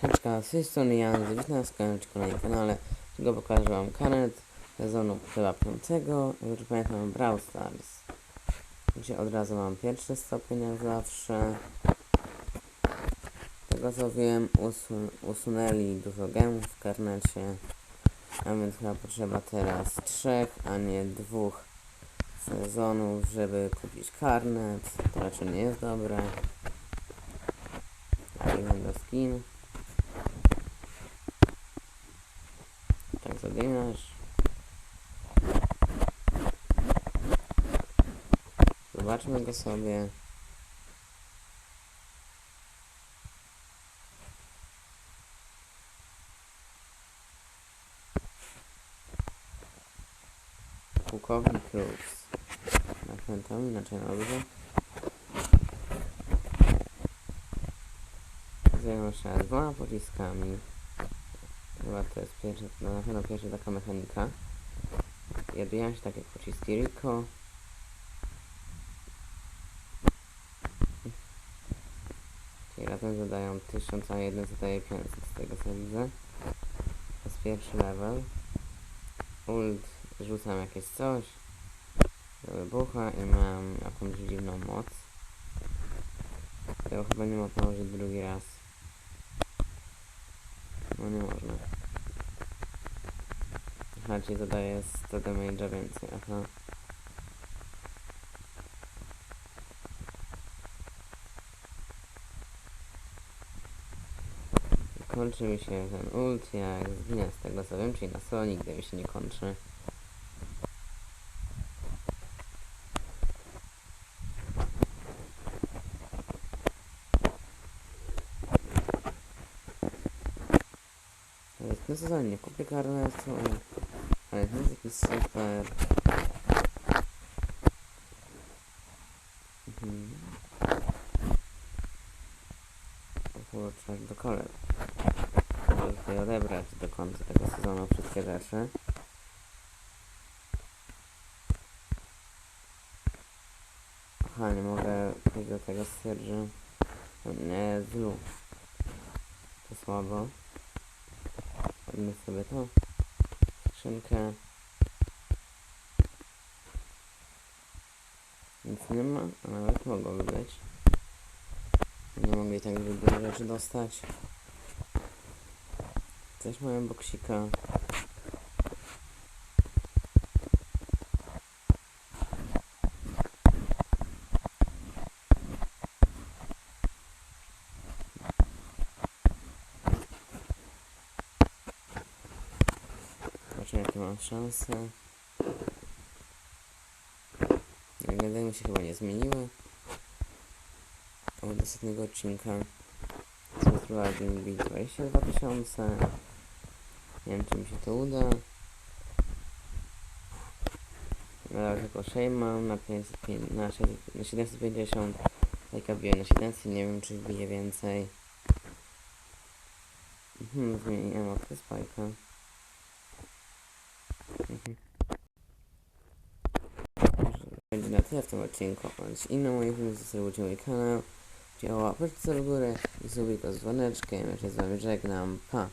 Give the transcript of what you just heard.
Heczka, z tej strony Jan, witam w kolejnym kanale, czego pokażę wam kanet sezonu chyba piątego, już pamiętam Brawl Stars, gdzie od razu mam pierwszy stopień jak zawsze. Tego co wiem, usun usunęli dużo gemów w karnecie, a więc chyba potrzeba teraz trzech, a nie dwóch sezonów, żeby kupić karnet, to raczej nie jest dobre. Wygląda skin. Tak zadymiasz. Zobaczmy go sobie. Pułkownik Cruz. Nakrętamy, inaczej dobrze. Zajmę się dwoma pociskami. Chyba to jest pierwsza, no na pewno pierwsza taka mechanika. Odbijają się tak jak pociski Rico. Czyli razem zadają 1000, a jeden zadaje 500 z tego co widzę. To jest pierwszy level. Ult rzucam jakieś coś. Wybucha i mam jakąś dziwną moc. Tego chyba nie można użyć drugi raz. No nie można. Aha, czyli zadaje 100 damage'a więcej, aha. Kończy mi się ten ult, jak zginę z tego co wiem, czyli na solo nigdy mi się nie kończy. Ale w tym sezonie nie kupię karnetu, ale to jest jakiś super. Mhm. O kurczę, do. Muszę tutaj odebrać do końca tego sezonu wszystkie rzeczy. Aha, nie mogę przejść do tego stwierdzę. Nie, zlu. To słabo. Robimy sobie to. Skrzynkę. Nic nie ma, a nawet mogłoby być. Nie mogę i tak dużo rzeczy dostać. Też mają boksika. Zobaczymy jakie mam szanse. Mi się chyba nie zmieniły. Od ostatniego odcinka spróbowałem bić 22 tysiące. Nie wiem czy mi się to uda. Na razie tylko Shane mam na, 505, na, 6, na 750. Lajka bije na 700, nie wiem czy bije więcej. Mhm, zmieniłem opcję spajka. Mhm. Będzie na tyle w tym odcinku. Bądź inne moje filmy, zasubujcie mój kanał. Łapeczkę w górę i z dzwoneczkiem. Ja się z wami żegnam. Pa!